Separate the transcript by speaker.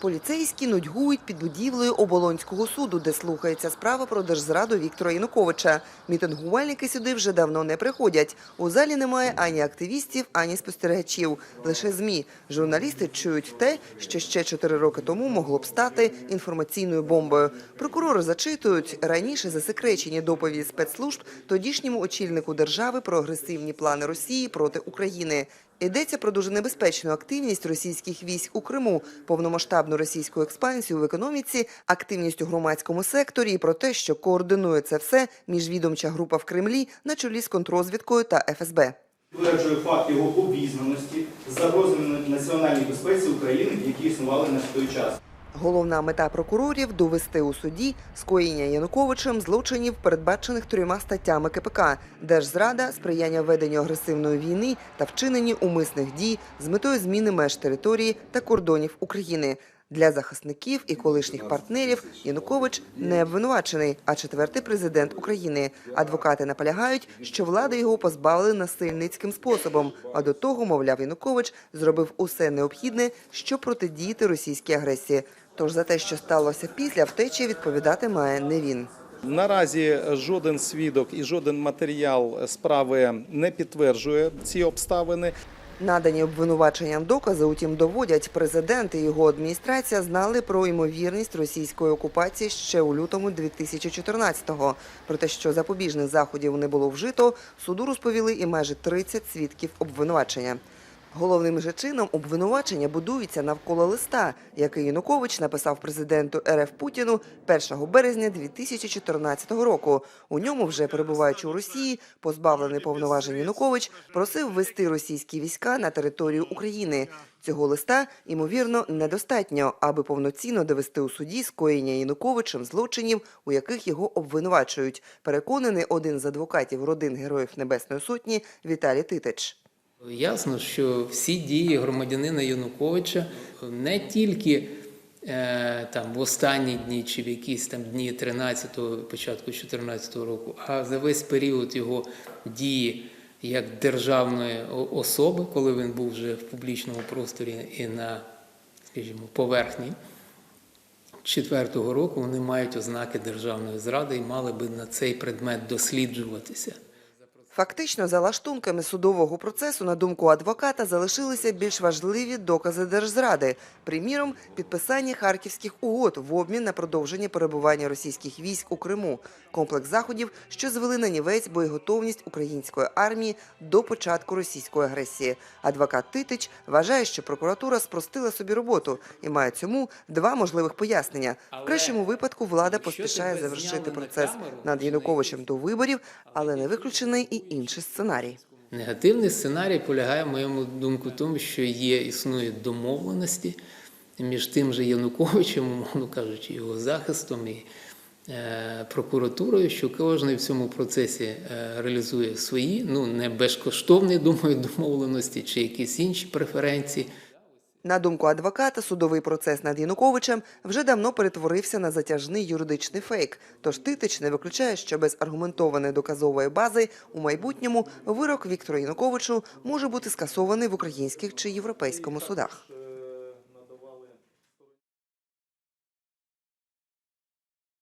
Speaker 1: Поліцейські нудьгують під будівлею Оболонського суду, де слухається справа про держзраду Віктора Януковича. Мітингувальники сюди вже давно не приходять. У залі немає ані активістів, ані спостерігачів. Лише ЗМІ. Журналісти чують те, що ще чотири роки тому могло б стати інформаційною бомбою. Прокурори зачитують раніше засекречені доповіді спецслужб тодішньому очільнику держави про агресивні плани Росії проти України. Йдеться про дуже небезпечну активність російських військ у Криму, повномасштабну російську експансію в економіці, активність у громадському секторі і про те, що координує це все міжвідомча група в Кремлі на чолі з контрозвідкою та ФСБ.
Speaker 2: Тверджує факт його обізнаності з загрозами національній безпеці України, які існували на той час.
Speaker 1: Головна мета прокурорів довести у суді скоєння Януковичем злочинів, передбачених трьома статтями КПК: держзрада, сприяння веденню агресивної війни та вчиненні умисних дій з метою зміни меж території та кордонів України. Для захисників і колишніх партнерів Янукович не обвинувачений, а четвертий президент України. Адвокати наполягають, що влади його позбавили насильницьким способом. А до того, мовляв, Янукович зробив усе необхідне, щоб протидіяти російській агресії. Тож за те, що сталося після втечі, відповідати має не він.
Speaker 3: Наразі жоден свідок і жоден матеріал справи не підтверджує ці обставини.
Speaker 1: Надані обвинуваченням докази, утім, доводять, президент і його адміністрація знали про ймовірність російської окупації ще у лютому 2014-го. Про те, що запобіжних заходів не було вжито, суду розповіли і майже 30 свідків обвинувачення. Головним же чином обвинувачення будується навколо листа, який Янукович написав президенту РФ Путіну 1 березня 2014 року. У ньому, вже перебуваючи у Росії, позбавлений повноважень Янукович просив ввести російські війська на територію України. Цього листа, ймовірно, недостатньо, аби повноцінно довести у суді скоєння Януковичем злочинів, у яких його обвинувачують. Переконаний один з адвокатів родин Героїв Небесної Сотні Віталій Титич.
Speaker 4: Ясно, що всі дії громадянина Януковича не тільки е, там в останні дні чи в якісь там дні 13-го, початку 14-го року, а за весь період його дії як державної особи, коли він був вже в публічному просторі і на, скажімо, поверхні. 4-го року вони мають ознаки державної зради і мали би на цей предмет досліджуватися.
Speaker 1: Фактично, за лаштунками судового процесу, на думку адвоката, залишилися більш важливі докази держзради. Приміром, підписання харківських угод в обмін на продовження перебування російських військ у Криму, комплекс заходів, що звели на нівець боєготовність української армії до початку російської агресії. Адвокат Титич вважає, що прокуратура спростила собі роботу і має цьому два можливих пояснення. В кращому випадку влада поспішає завершити процес над Януковичем до виборів, але не виключений і інший сценарій.
Speaker 4: Негативний сценарій полягає, в моєму думку, в тому, що є, існує домовленості між тим же Януковичем, умовно кажучи, його захистом і е, прокуратурою, що кожен в цьому процесі е, реалізує свої, ну не безкоштовні, думаю, домовленості чи якісь інші преференції.
Speaker 1: На думку адвоката, судовий процес над Януковичем вже давно перетворився на затяжний юридичний фейк. Тож Титич не виключає, що без аргументованої доказової бази у майбутньому вирок Віктору Януковичу може бути скасований в українських чи європейському судах.